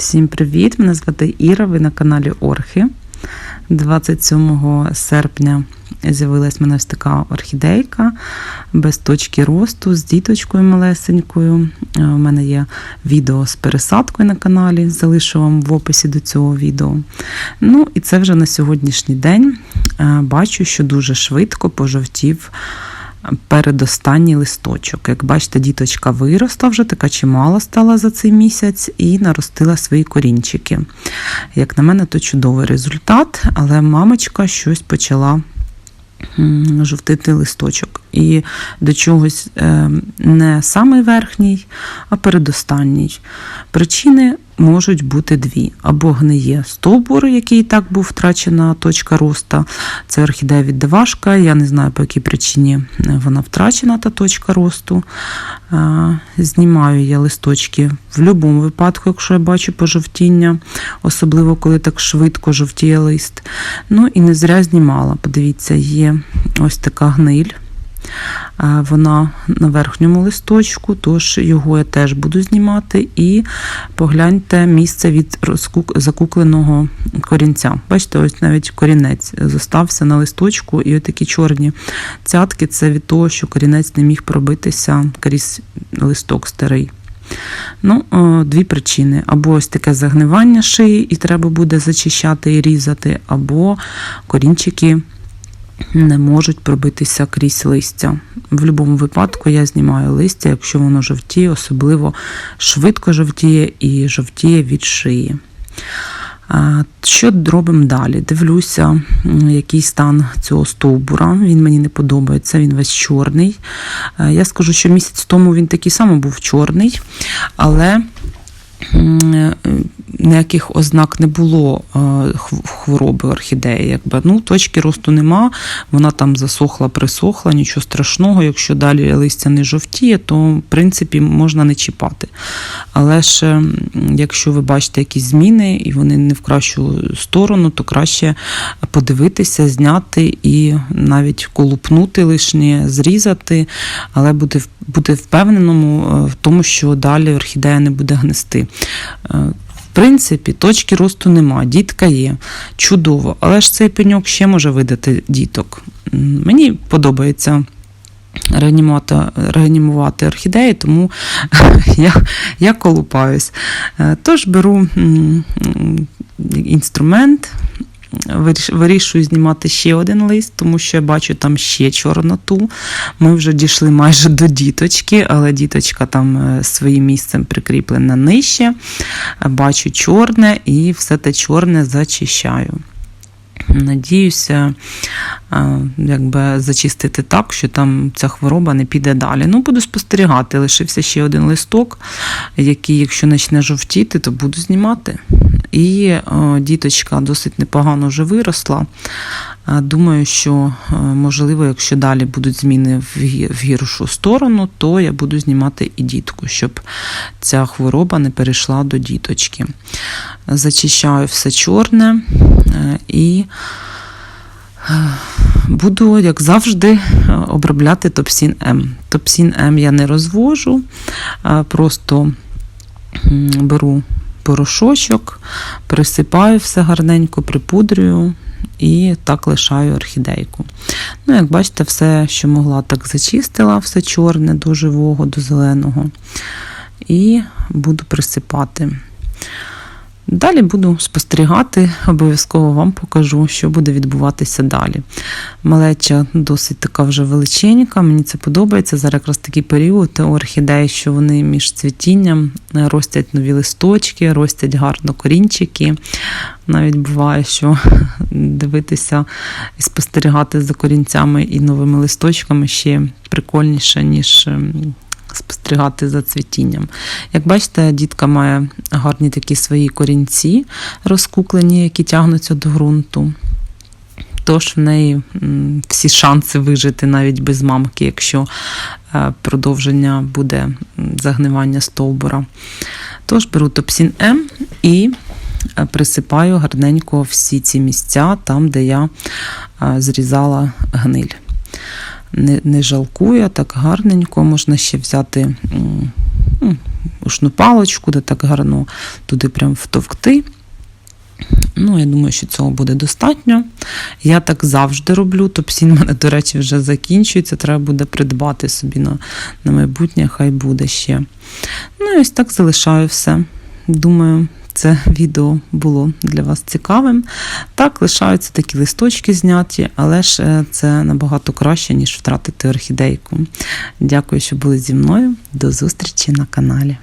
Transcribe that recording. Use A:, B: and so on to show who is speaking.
A: Всім привіт! Мене звати Іра. Ви на каналі Орхи. 27 серпня з'явилась мене ось така орхідейка без точки росту, з діточкою малесенькою. Е, У мене є відео з пересадкою на каналі, залишу вам в описі до цього відео. Ну і це вже на сьогоднішній день. Е, Бачу, що дуже швидко пожовтів передостанній листочок. Як бачите, діточка виросла вже, така чимала стала за цей місяць і наростила свої корінчики. Як на мене, то чудовий результат, але мамочка щось почала жовтити листочок. І до чогось е, не самий верхній, а передостанній. Причини можуть бути дві: або гниє стовбур, який і так був втрачена точка росту. Це орхідея віддавашка. Я не знаю, по якій причині е, вона втрачена, та точка росту. Е, Знімаю я листочки в будь-якому випадку, якщо я бачу пожовтіння, особливо коли так швидко жовтіє лист. Ну і не зря знімала. Подивіться, є ось така гниль. Вона на верхньому листочку, тож його я теж буду знімати. І погляньте місце від закукленого корінця. Бачите, ось навіть корінець зостався на листочку, і такі чорні цятки це від того, що корінець не міг пробитися крізь листок старий. Ну, дві причини: або ось таке загнивання шиї, і треба буде зачищати і різати, або корінчики не можуть пробитися крізь листя. В будь-якому випадку я знімаю листя, якщо воно жовтіє, особливо швидко жовтіє і жовтіє від шиї. Що робимо далі? Дивлюся, який стан цього стовбура. Він мені не подобається, він весь чорний. Я скажу, що місяць тому він такий самий був чорний, але ніяких ознак не було е, хвороби орхідеї. Якби. Ну, точки росту нема, вона там засохла, присохла, нічого страшного. Якщо далі листя не жовтіє, то в принципі можна не чіпати. Але ж якщо ви бачите якісь зміни і вони не в кращу сторону, то краще подивитися, зняти і навіть колупнути лишнє, зрізати, але бути, бути впевненому е, в тому, що далі орхідея не буде гнести. Принципі, точки росту нема, дітка є. Чудово, але ж цей пеньок ще може видати діток. Мені подобається реанімувати, реанімувати орхідеї, тому я, я колупаюсь. Е, Тож беру інструмент. Виріш- Вирішую знімати ще один лист, тому що я бачу там ще чорноту. Ми вже дійшли майже до діточки, але діточка там е, своїм місцем прикріплена нижче. Бачу чорне і все те чорне зачищаю. Надіюся, е, якби зачистити так, що там ця хвороба не піде далі. Ну, буду спостерігати. Лишився ще один листок, який, якщо почне жовтіти, то буду знімати. І е, діточка досить непогано вже виросла. Е, Думаю, що можливо, якщо далі будуть зміни в гіршу сторону, то я буду знімати і дітку, щоб ця хвороба не перейшла до діточки. Зачищаю все чорне і е, буду, як завжди, е, обробляти Топсін М. Топсін М я не розвожу, просто беру порошочок, присипаю все гарненько, припудрюю і так лишаю орхідейку. Ну, як бачите, все, що могла, так зачистила, все чорне до живого, до зеленого. І буду присипати. Далі буду спостерігати, обов'язково вам покажу, що буде відбуватися далі. Малеча досить така вже величенька, мені це подобається. Зараз якраз такий період у орхідеї, що вони між цвітінням е, ростять нові листочки, ростять гарно корінчики. Навіть буває, що дивитися і спостерігати за корінцями і новими листочками ще прикольніше, ніж. Спостерігати за цвітінням. Як бачите, дітка має гарні такі свої корінці розкуклені, які тягнуться до ґрунту. Тож в неї всі шанси вижити навіть без мамки, якщо е, продовження буде загнивання стовбура. Тож беру топсін М і е, присипаю гарненько всі ці місця, там, де я е, зрізала гниль. Не, не жалкую, так гарненько можна ще взяти м, ушну палочку, де так гарно туди прям втовкти. Ну, я думаю, що цього буде достатньо. Я так завжди роблю. Топсін в мене, до речі, вже закінчується. Треба буде придбати собі на, на майбутнє, хай буде ще. Ну і ось так залишаю все. Думаю, це відео було для вас цікавим. Так, лишаються такі листочки зняті, але ж е, це набагато краще, ніж втратити орхідейку. Дякую, що були зі мною. До зустрічі на каналі.